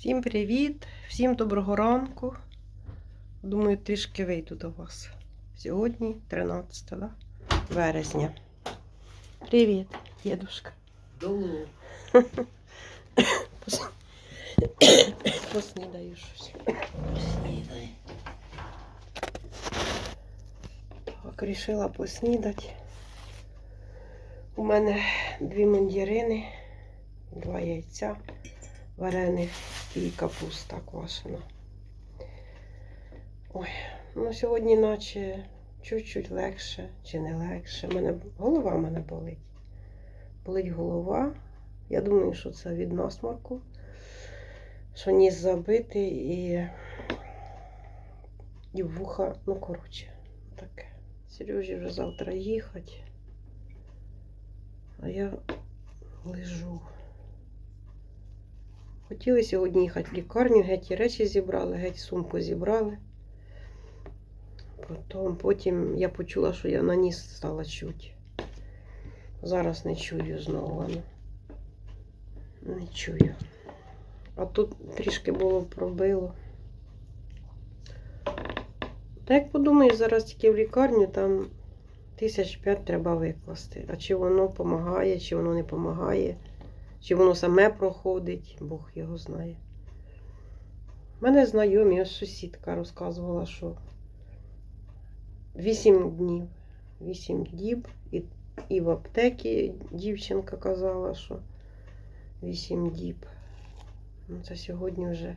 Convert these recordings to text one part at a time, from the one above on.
Всім привіт, всім доброго ранку. Думаю, трішки вийду до вас. Сьогодні 13 да? вересня. Привіт, дідушка. Долу. Поснідаю щось. Снідай. Так, рішила поснідати. У мене дві мандірини, два яйця варених і капуста квашена. Ой, ну сьогодні наче чуть-чуть легше чи не легше. Мене, голова в мене болить. Болить голова. Я думаю, що це від насморку, що ніс забитий і, і вуха, ну коротше, таке. Сережі вже завтра їхати. А я лежу. Хотіли сьогодні їхати в лікарню, геть і речі зібрали, геть сумку зібрали. Потім, потім я почула, що я на ніс стала чути. Зараз не чую знову. Не чую. А тут трішки було пробило. Та як подумаєш, зараз тільки в лікарню там тисяч п'ять треба викласти. А чи воно допомагає, чи воно не допомагає, чи воно саме проходить, Бог його знає. Мене знайомі, ось сусідка розказувала, що 8 днів. 8 діб. І, і в аптекі дівчинка казала, що 8 діб. Ну, це сьогодні вже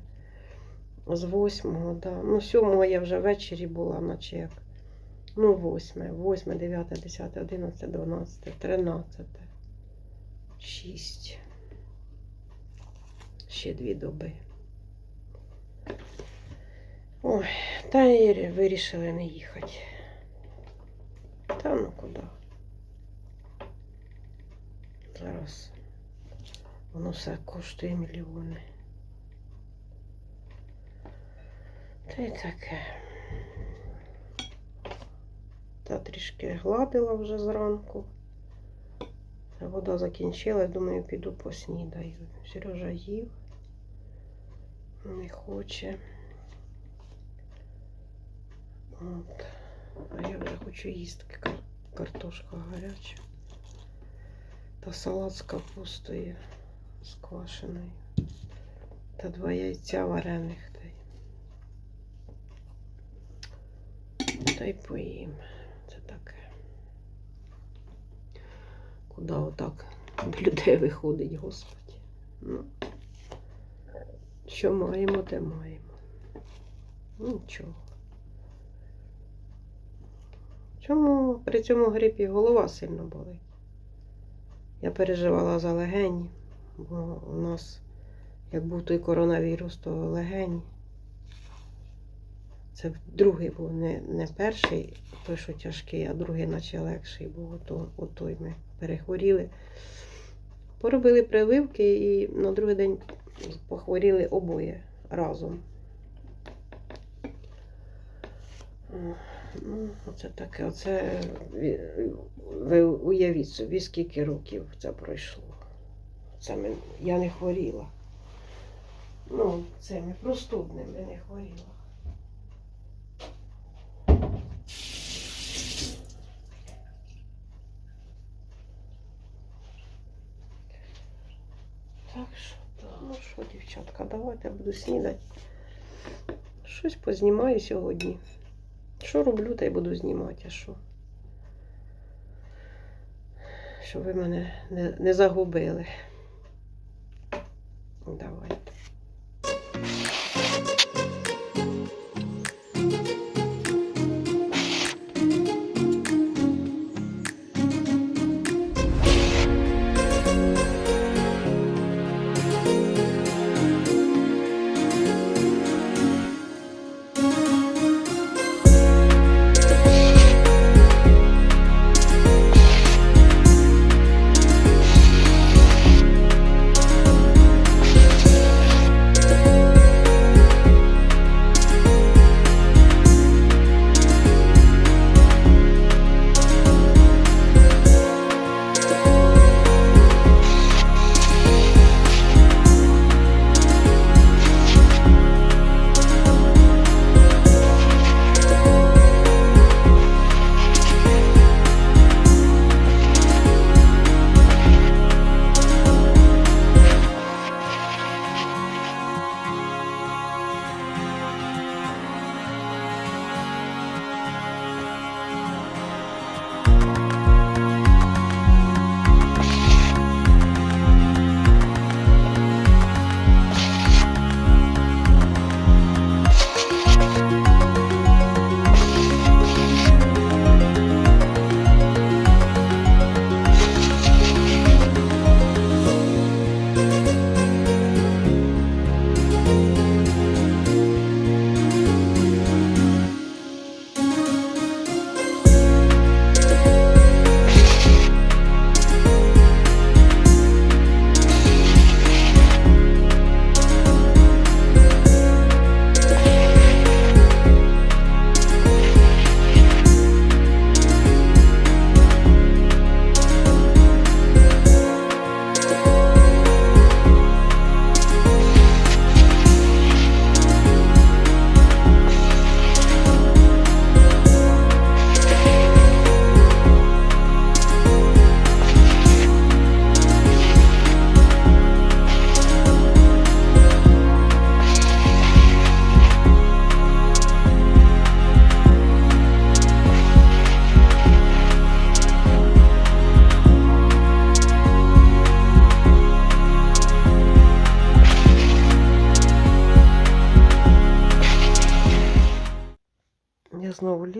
з 8, да. Ну, 7 я вже ввечері була, наче як. Ну, 8, 8, 9, 10, 11, 12, 13, 6. Ще дві доби. Ой, та й вирішили не їхати. Та ну куди? Зараз воно все коштує мільйони. Та й таке. Та трішки гладила вже зранку. Вода закінчилась, думаю, піду поснідаю. Сережа їв. Не хоче. От. А я вже хочу їсти кар- картошка гаряча. Та салат з капустою з. Та два яйця варених. Та й, поїм. Це таке. Куди отак людей виходить, Господі. Ну, що маємо, те маємо. Нічого. Чому при цьому грипі голова сильно болить? Я переживала за легені, бо у нас, як був той коронавірус, то легені. Це другий був, не, не перший, той, що тяжкий, а другий, наче легший був. Ото, отой ми перехворіли. Поробили прививки і на другий день похворіли обоє разом. Ну, оце таке. Оце ви уявіть собі, скільки років це пройшло. Це я не хворіла. Ну, цими простудними не хворіла. Так що, так, ну що, дівчатка, давайте я буду снідати. Щось познімаю сьогодні. Що роблю, та й буду знімати, а що? Щоб ви мене не, не загубили. Давайте.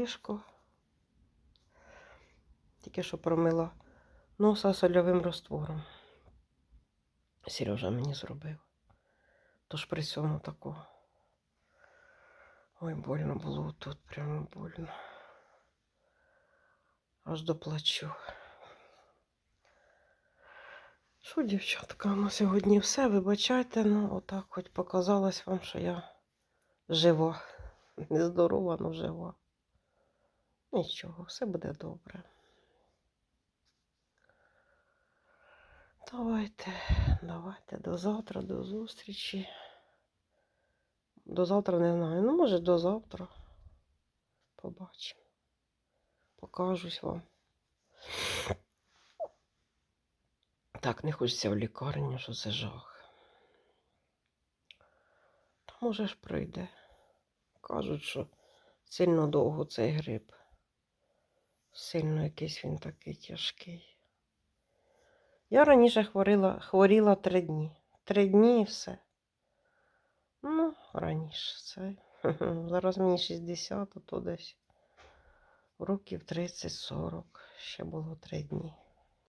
Ліжко. Тільки що промила носа сольовим раствором. Сережа мені зробив. Тож при цьому такого. Ой, больно було тут, прямо больно. Аж доплачу. Що, дівчатка, на сьогодні все. Вибачайте, ну отак хоч показалось вам, що я жива. Не здорова, але жива. Нічого, все буде добре. Давайте, давайте до завтра, до зустрічі. До завтра не знаю. Ну, може, до завтра. Побачимо. Покажусь вам. Так, не хочеться в лікарню, що це жах. Та може ж пройде. Кажуть, що сильно довго цей гриб. Сильно якийсь він такий тяжкий. Я раніше хворіла, хворіла три дні. Три дні і все. Ну, раніше це. Зараз мені 60, а то десь років 30-40. Ще було три дні.